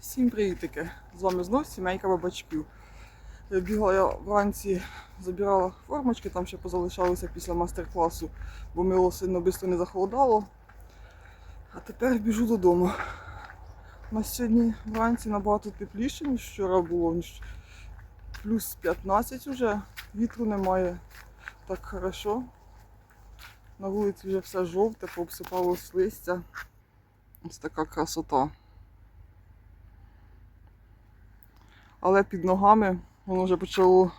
Всім привітики! З вами знов сімейка бабачків. Е, Бігла я вранці, забирала формочки, там ще позалишалися після майстер-класу, бо мило сильно швидко не захолодало. А тепер біжу додому. У нас сьогодні вранці набагато тепліше, ніж вчора було. ніж Плюс 15 вже, вітру немає. Так хорошо. На вулиці вже все жовте, пообсипалось листя. Ось така красота. Але під ногами воно вже почало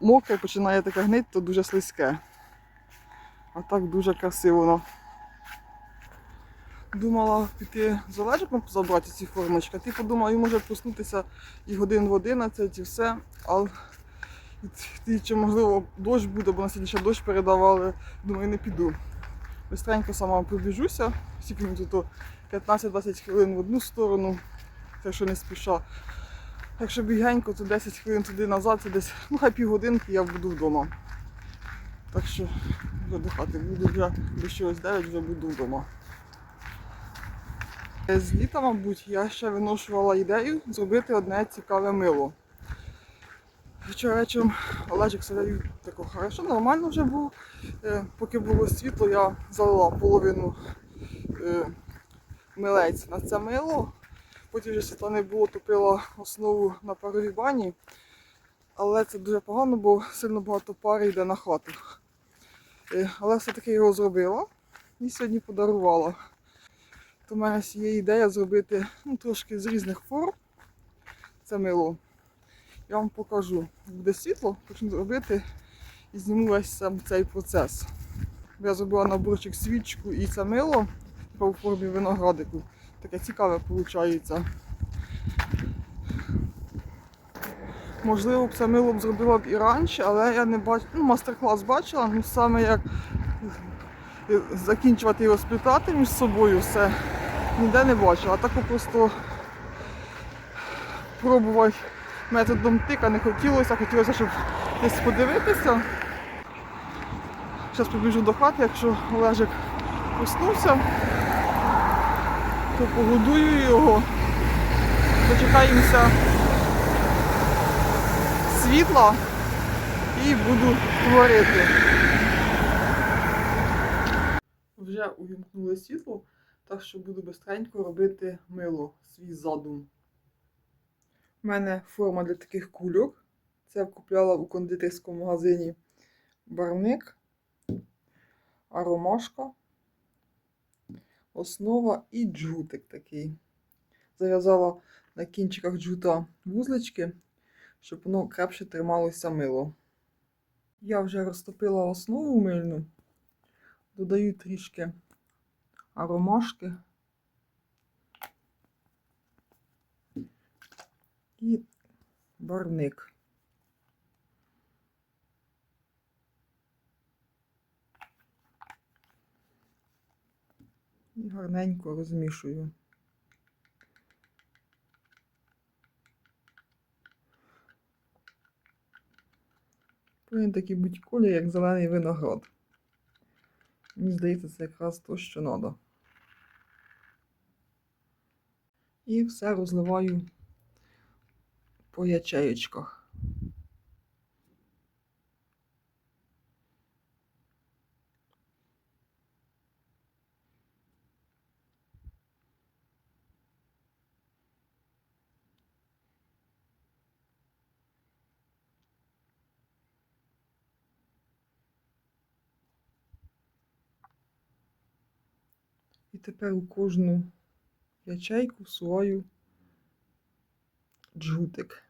мокре, починає таке гнити, то дуже слизьке. А так дуже красиво. Думала піти з Олежиком забрати ці формочки, ти подумала, може проснутися і годин в 11 і все. Але чи можливо дощ буде, бо на сьогодні ще дощ передавали, думаю, не піду. Бистренько сама пробіжуся, мені тут 15-20 хвилин в одну сторону, те, що не спіша. Якщо бігенько, то 10 хвилин туди назад, це десь, ну хай півгодинки я буду вдома. Так що до буду вже до чогось 9 вже буду вдома. Е, З літа, мабуть, я ще виношувала ідею зробити одне цікаве мило. Вчора вечором Олежик сидів тако хорошо, нормально вже був. Е, Поки було світло, я залила половину е, милець на це мило. Потім вже не було, топила основу на паровій бані. Але це дуже погано, бо сильно багато пари йде на хату. Е, Але все-таки його зробила і сьогодні подарувала. То в мене є ідея зробити ну, трошки з різних форм це мило. Я вам покажу. Буде світло, почну робити і зніму весь сам цей процес. Я зробила наборчик свічку і це мило типу, у формі виноградику. Таке цікаве виходить. Можливо, б це мило б зробила б і раніше, але я не бачу. Ну, мастер-клас бачила, ну саме як закінчувати його сплітати між собою, все ніде не бачила. А так просто пробувати методом тика не хотілося, хотілося, щоб десь подивитися. Зараз побіжу до хати, якщо Олежик проснувся то погодую його, дочекаємося світла і буду творити. Вже увімкнули світло, так що буду бистренько робити мило, свій задум. У мене форма для таких кульок. Це я купляла у кондитерському магазині барник, аромашка основа і джутик такий. Зав'язала на кінчиках джута вузлички, щоб воно крепше трималося мило. Я вже розтопила основу мильну, додаю трішки аромашки і барник. І гарненько розмішую. Повинен такий будь колір, як зелений виноград. Мені здається, це якраз то, що треба. І все розливаю по ячеєчках. Тепер у кожну ячейку всуваю джутик.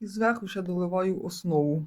І зверху ще доливаю основу.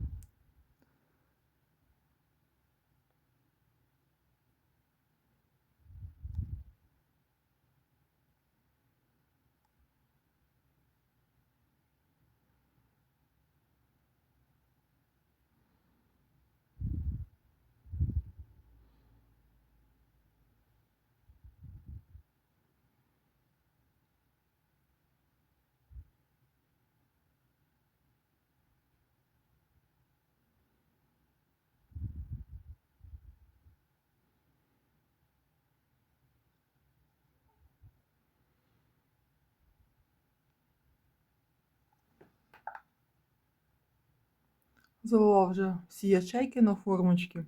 Залила вже всі ячейки на формочки.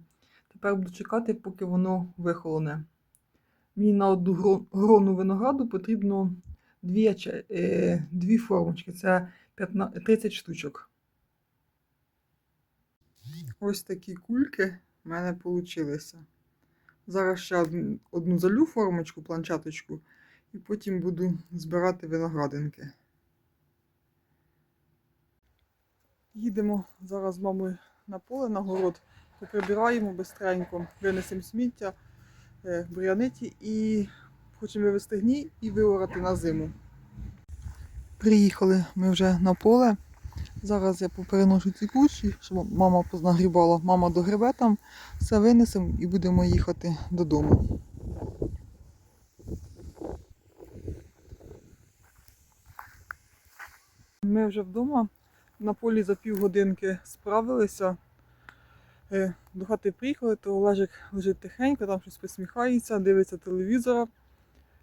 Тепер буду чекати, поки воно вихолоне. Мені на одну гро- грону винограду потрібно дві, яче... е, дві формочки. Це 15... 30 штучок. Ось такі кульки в мене вийшли. Зараз ще одну залю формочку, планчаточку, і потім буду збирати виноградинки. Їдемо зараз з мамою на поле, на город, поприбираємо бистренько, винесемо сміття, е, буряниті і хочемо вивезти гній і виорати на зиму. Приїхали ми вже на поле. Зараз я попереношу ці кущі, щоб мама познагрібала. Мама догребе там, все винесемо і будемо їхати додому. Ми вже вдома на полі за півгодинки справилися. Е, До хати приїхали, то Олежик лежить тихенько, там щось посміхається, дивиться телевізора.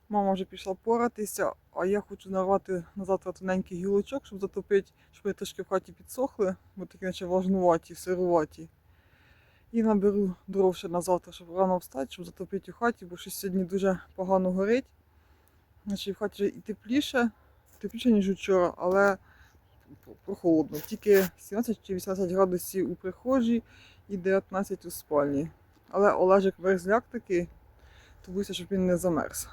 Мама вже пішла поратися, а я хочу нарвати на завтра тоненький гілочок, щоб затопити, щоб вони трошки в хаті підсохли, бо такі наче влажнуваті, сируваті. І наберу дров ще на завтра, щоб рано встати, щоб затопити у хаті, бо щось сьогодні дуже погано горить. Значить, в хаті вже і тепліше, тепліше, ніж вчора, але прохолодно. Тільки 17 чи 18 градусів у прихожій і 19 у спальні. Але Олежик мерзляк такий, то боюся, щоб він не замерз.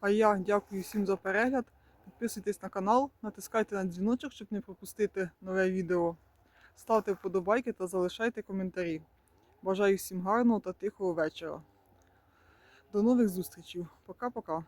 А я дякую всім за перегляд. Підписуйтесь на канал, натискайте на дзвіночок, щоб не пропустити нове відео. Ставте вподобайки та залишайте коментарі. Бажаю всім гарного та тихого вечора. До нових зустрічей. Пока-пока.